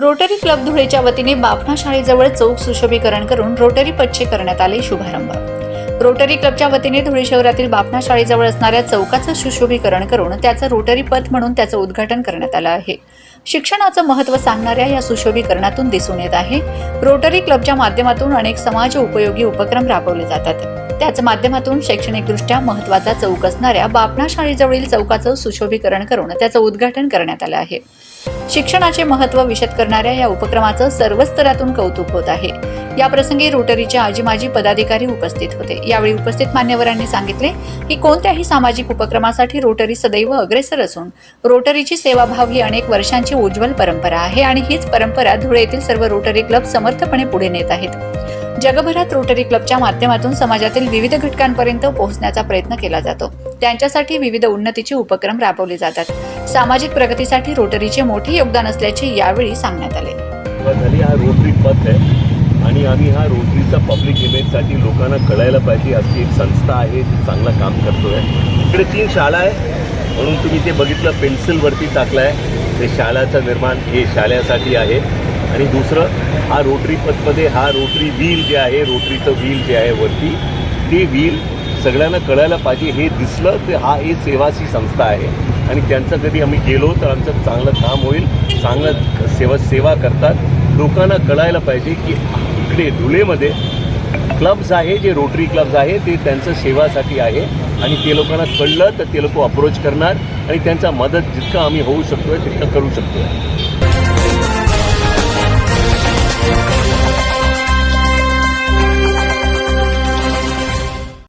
Rotary club धुळेच्या वतीने बाफणा शाळेजवळ चौक सुशोभीकरण करून रोटरी पच्चे करण्यात आले शुभारंभ. रोटरी क्लबच्या वतीने धुळे शहरातील बापना शाळेजवळ असणाऱ्या चौकाचं सुशोभीकरण करून त्याचं रोटरी पथ म्हणून त्याचं उद्घाटन करण्यात आलं आहे. शिक्षणाचं महत्त्व सांगणाऱ्या या सुशोभीकरणातून दिसून येत आहे. रोटरी क्लबच्या माध्यमातून अनेक समाज उपयोगी उपक्रम राबवले जातात. त्याच माध्यमातून शैक्षणिकदृष्ट्या महत्त्वाचा चौक असणाऱ्या बापणा शाळेजवळील चौकाचं सुशोभीकरण करून त्याचं उद्घाटन करण्यात आलं आहे. शिक्षणाचे महत्त्व विशद करणाऱ्या या उपक्रमाचं सर्व स्तरातून कौतुक होत आहे. या प्रसंगी रोटरीचे आजी माजी पदाधिकारी उपस्थित होते. यावेळी उपस्थित मान्यवरांनी सांगितले की कोणत्याही सामाजिक उपक्रमासाठी रोटरी सदैव अग्रेसर असून रोटरीची सेवाभाव ही अनेक वर्षांची उज्ज्वल परंपरा आहे आणि हीच परंपरा धुळे येथील सर्व रोटरी क्लब समर्थपणे पुढे नेत आहेत. जगभरात रोटरी क्लबच्या माध्यमातून समाजातील विविध घटकांपर्यंत पोहोचण्याचा प्रयत्न केला जातो. त्यांच्यासाठी विविध उन्नतीचे उपक्रम राबवले जातात. सामाजिक प्रगतीसाठी रोटरीचे मोठे योगदान असल्याचे यावेळी सांगण्यात आले. झाली हा रोटरी पथ आहे आणि आम्ही हा रोटरीचा पब्लिक इमेजसाठी लोकांना कळायला पाहिजे अशी एक संस्था आहे ती चांगलं काम करतोय. इकडे तीन शाळा आहे. म्हणून तुम्ही ते बघितलं पेन्सिलवरती टाकलं आहे ते शाळाचं निर्माण हे शाळेसाठी आहे. आणि दुसरं हा रोटरी पथमध्ये हा रोटरी व्हील जे आहे रोटरीचं व्हील जे आहे वरती ते व्हील सगळ्यांना कळायला पाहिजे. हे दिसलं तर हा ही सेवाची संस्था आहे. आणि त्यांचं कधी आम्ही गेलो तर आमचं चांगलं काम होईल चांगलं सेवा सेवा करतात. लोकांना कळायला पाहिजे की इकडे धुळेमध्ये क्लब्स आहे जे रोटरी क्लब्स आहे ते त्यांचं सेवासाठी आहे. आणि ते लोकांना कळलं तर ते लोक अप्रोच करणार आणि त्यांचा मदत जितकं आम्ही होऊ शकतोय तितकं करू शकतोय.